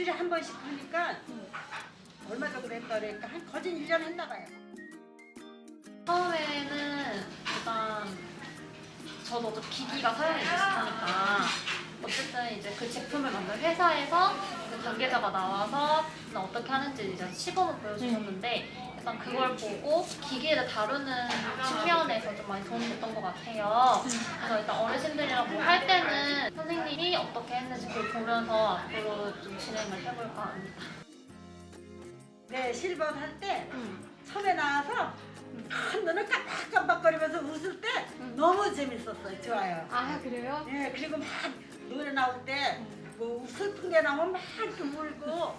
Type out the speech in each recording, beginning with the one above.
일주일에 한 번씩 하니까 얼마 정도 했다 그러니까 한 거진 1년 했나 봐요. 처음에는 일단 저도 좀 기기가 사용이 비슷하니까 어쨌든 이제 그 제품을 만든 회사에서 그 관계자가 나와서 어떻게 하는지 이제 시범을 보여주셨는데 일단 그걸 보고 기기를 다루는 측면에서 좀 많이 도움이 됐던 것 같아요. 그래서 일단 어르신들이랑 뭐 할 때는 선생님이 어떻게 했는지 그걸 보면서 앞으로 좀 진행을 해볼까 합니다. 네, 실버 할때 처음에 나와서 큰 눈을 깜빡깜빡거리면서 웃을 때 너무 재밌었어요. 좋아요. 아 그래요? 예, 그리고 막 노래 나올 때 뭐 슬픈 게 나오면 막 이렇게 울고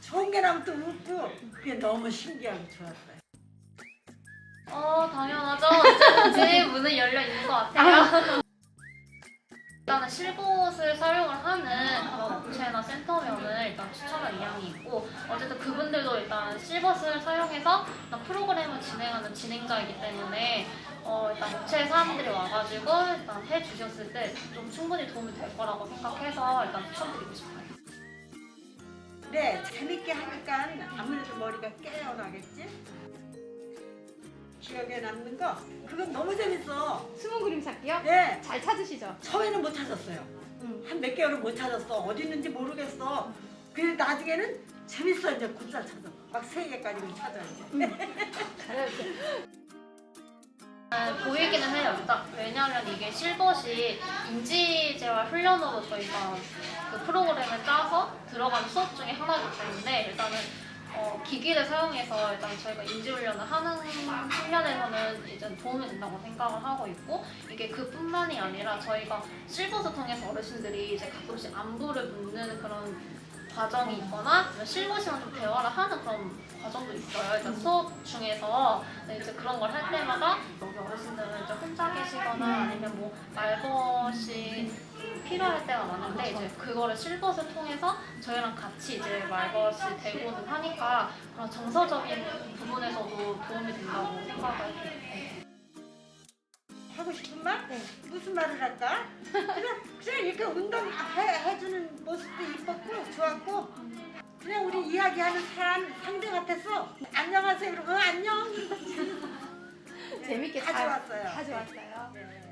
좋은 게 나오면 또 웃고 그게 너무 신기하고 좋았어요. 어, 당연하죠. 언제든지 문은 열려 있는 것 같아요. 일단은 실봇을 사용을 하는 업체나 센터면은 일단 추천할 의향이 있고 어쨌든 그분들도 일단 실봇을 사용해서 일단 프로그램을 진행하는 진행자이기 때문에 어, 일단 업체 사람들이 와가지고 일단 해주셨을 때 좀 충분히 도움이 될 거라고 생각해서 일단 추천드리고 싶어요. 네, 재밌게 하니까 아무래도 머리가 깨어나겠지? 기억에 남는 거 그건 너무 재밌어. 숨은 그림 찾기요? 네, 잘 찾으시죠? 처음에는 못 찾았어요. 응. 한몇 개월은 못 찾았어. 어디 있는지 모르겠어. 그래 나중에는 재밌어 이제 곧잘 찾아. 막 세 개까지는 찾아 이제. 네, 보이기는 해요. 일단 왜냐하면 이게 실벗이 인지재활 훈련으로 저희가 그 프로그램을 짜서 들어가는 수업 중에 하나이기 때문에 일단은 어, 기기를 사용해서 일단 저희가 인지훈련을 하는 측면에서는 이제 도움이 된다고 생각을 하고 있고 이게 그뿐만이 아니라 저희가 실벗을 통해서 어르신들이 이제 가끔씩 안부를 묻는 그런 과정이 있거나 실무시랑 좀 대화를 하는 그런 과정도 있어요. 일단 수업 중에서 네, 이제 그런 걸 할 때마다 여기 어르신들은 이제 혼자 계시거나 아니면 뭐 말벗이 필요할 때가 많은데 이제 그거를 실벗을 통해서 저희랑 같이 이제 말벗이 되고는 하니까 그런 정서적인 부분에서도 도움이 된다고 생각을 해요. 네. 무슨 말을 할까? 그냥, 그냥 이렇게 운동 해, 해주는 모습도 이뻤고 좋았고 그냥 우리 이야기하는 사람 상대 같았어. 안녕하세요. 그러고 어, 안녕. 재밌게 다 잘-. 다 좋았어요. 네.